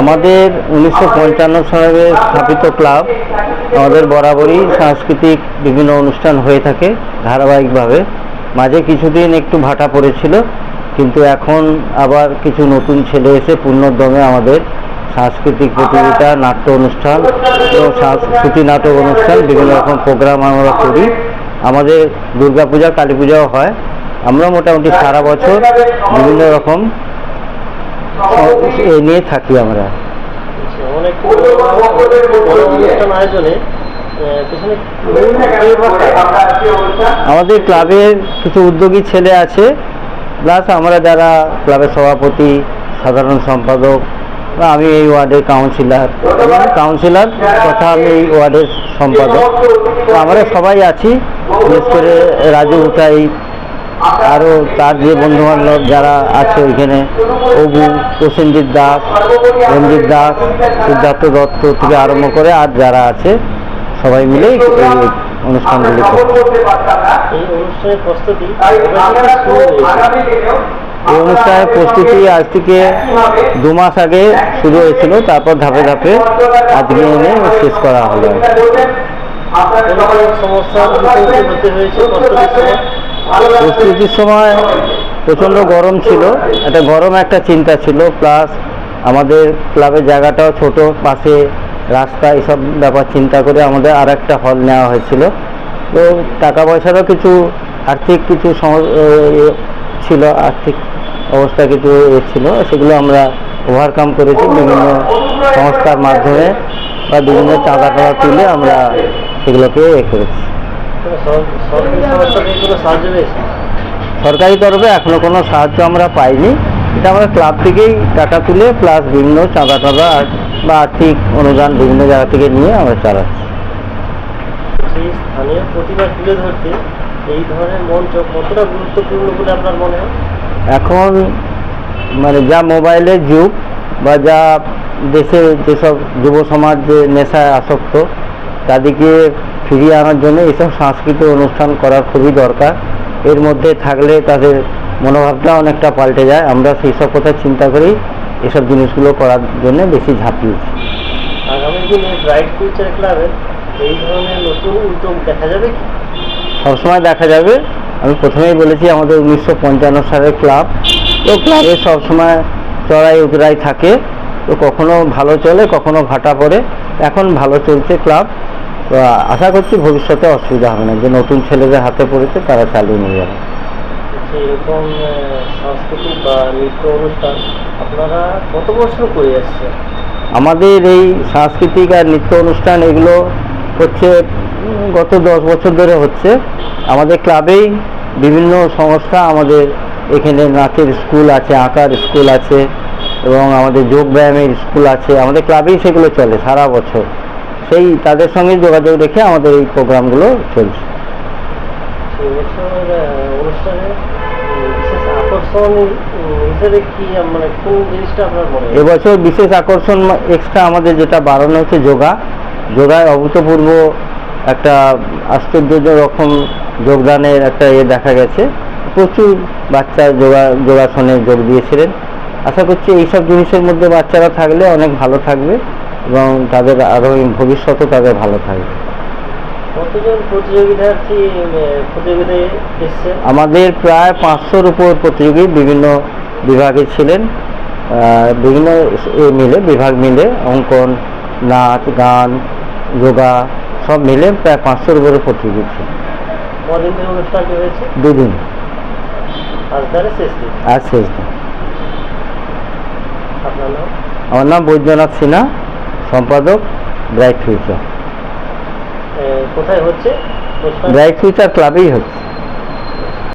আমাদের উনিশশো পঞ্চান্ন সালে স্থাপিত ক্লাব আমাদের বরাবরই সাংস্কৃতিক বিভিন্ন অনুষ্ঠান হয়ে থাকে ধারাবাহিকভাবে। মাঝে কিছুদিন একটু ভাটা পড়েছিল, কিন্তু এখন আবার কিছু নতুন ছেলে এসে পূর্ণোদ্যমে আমাদের সাংস্কৃতিক প্রতিযোগিতা, নাট্য অনুষ্ঠান এবং সাংস্কৃতিক নাটক অনুষ্ঠান, বিভিন্ন রকম প্রোগ্রাম আমরা করি। আমাদের দুর্গাপূজা কালী পূজাও হয়। আমরা মোটামুটি সারা বছর বিভিন্ন রকম এ নিয়ে থাকি আমরা আচ্ছা, অনেক আয়োজনে? আমাদের ক্লাবের কিছু উদ্যোগী ছেলে আছে প্লাস আমরা যারা ক্লাবের সভাপতি সাধারণ সম্পাদক বা আমি এই ওয়ার্ডের কাউন্সিলর কাউন্সিলর তথা আমি এই ওয়ার্ডের সম্পাদক তো আমরা সবাই আছি বিশেষ করে রাজু উঠাই আরও তার যে বন্ধুবান্ধব যারা আছে ওইখানে অবু প্রসেনজিৎ দাস রঞ্জিত দাস সিদ্ধার্থ দত্ত থেকে আরম্ভ করে আর যারা আছে সবাই মিলে এই অনুষ্ঠানগুলি এই অনুষ্ঠানের প্রস্তুতি আজ থেকে দু মাস আগে শুরু হয়েছিল তারপর ধাপে ধাপে আজকে এনে শেষ করা হলো। হতে হয়েছে প্রস্তুতির সময় প্রচণ্ড গরম ছিল। একটা গরম একটা চিন্তা ছিল প্লাস আমাদের ক্লাবের জায়গাটাও ছোট, পাশে রাস্তা, এসব ব্যাপার চিন্তা করে আমাদের আর একটা হল নেওয়া হয়েছিল। তো টাকা পয়সারও কিছু আর্থিক কিছু ছিল, আর্থিক অবস্থা কিছু ছিল, সেগুলো আমরা ওভারকাম করেছি বিভিন্ন সংস্থার মাধ্যমে বা বিভিন্ন চাঁদা টাদা তুলে আমরা সেগুলোকে এ করেছি। সরকারি তরফে এখনও কোনো সাহায্য আমরা পাইনি। এটা আমরা ক্লাব থেকেই টাকা তুলে প্লাস বিভিন্ন চাঁদা টাদা বা আর্থিক অনুদান বিভিন্ন জায়গা থেকে নিয়ে আমরা চালাচ্ছি। স্থানীয় প্রতিভা তুলে ধরতে এই ধরনের মঞ্চ কতটা গুরুত্বপূর্ণ বলে আপনার মনে হয়? এখন মানে যা মোবাইলের যুগ বা যা দেশে যেসব যুব সমাজ যে নেশায় আসক্ত তাদেরকে ফিরিয়ে আনার জন্য এইসব সাংস্কৃতিক অনুষ্ঠান করার খুবই দরকার। এর মধ্যে থাকলে তাদের মনোভাবটা অনেকটা পাল্টে যায়। আমরা সেই সব কথা চিন্তা করেই এসব জিনিসগুলো করার জন্য বেশি ঝাঁপিয়েছি আগামী দিনে ব্রাইট ফিউচার ক্লাবের এই ধরনের নতুন উদ্যোগ দেখা যাবে সবসময় দেখা যাবে। আমি প্রথমেই বলেছি আমাদের উনিশশো পঞ্চান্ন সালের ক্লাব। তো ক্লাবে সবসময় চড়াই উতরাই থাকে। তো কখনো ভালো চলে কখনো ভাটা পড়ে। এখন ভালো চলছে ক্লাব। তো আশা করছি ভবিষ্যতে অসুবিধা হবে না। যে নতুন ছেলেদের হাতে পড়েছে তারা চালিয়ে নিয়ে যাবে। এরকম সাংস্কৃতিক বা নৃত্য অনুষ্ঠান আপনারা কত বছর করে আসছে আমাদের এই সাংস্কৃতিক আর নৃত্য অনুষ্ঠান এগুলো হচ্ছে গত দশ বছর ধরে হচ্ছে। আমাদের ক্লাবেই বিভিন্ন সংস্থা আমাদের এখানে নাচের স্কুল আছে আঁকার স্কুল আছে এবং আমাদের যোগ ব্যায়ামের স্কুল আছে। আমাদের ক্লাবেই সেগুলো চলে সারা বছর। সেই তাদের সঙ্গে যোগাযোগ রেখে আমাদের এই প্রোগ্রামগুলো চলছে। এবছর মানে এবছর বিশেষ আকর্ষণ এক্সট্রা আমাদের যেটা বাড়ানো হচ্ছে যোগা। যোগায় অভূতপূর্ব একটা আশ্চর্য রকম যোগদানের একটা ইয়ে দেখা গেছে। প্রচুর বাচ্চা যোগা যোগাসনে যোগ দিয়েছিলেন। আশা করছি এইসব জিনিসের মধ্যে বাচ্চারা থাকলে অনেক ভালো থাকবে। এবং তাদের আরও ভবিষ্যতও তাদের ভালো থাকবে। কতজন প্রতিযোগিতার্থী প্রতিযোগিতায় এসছে? আমাদের প্রায় পাঁচশোর উপর প্রতিযোগী বিভিন্ন বিভাগে ছিলেন। বিভিন্ন এ মিলে বিভাগ মিলে অঙ্কন নাচ গান যোগা সব মিলে প্রায় পাঁচশোর উপরে প্রতিযোগী ছিল কদিন অনুষ্ঠানটি হয়েছে? দুদিন। আজ শেষ দিন। আর শেষ দিন। আপনার নাম? আমার নাম বৈদ্যনাথ সিনহা। সম্পাদক ব্রাইট ফিউচার কোথায় হচ্ছে? ব্রাইট ফিউচার ক্লাবেই হচ্ছে।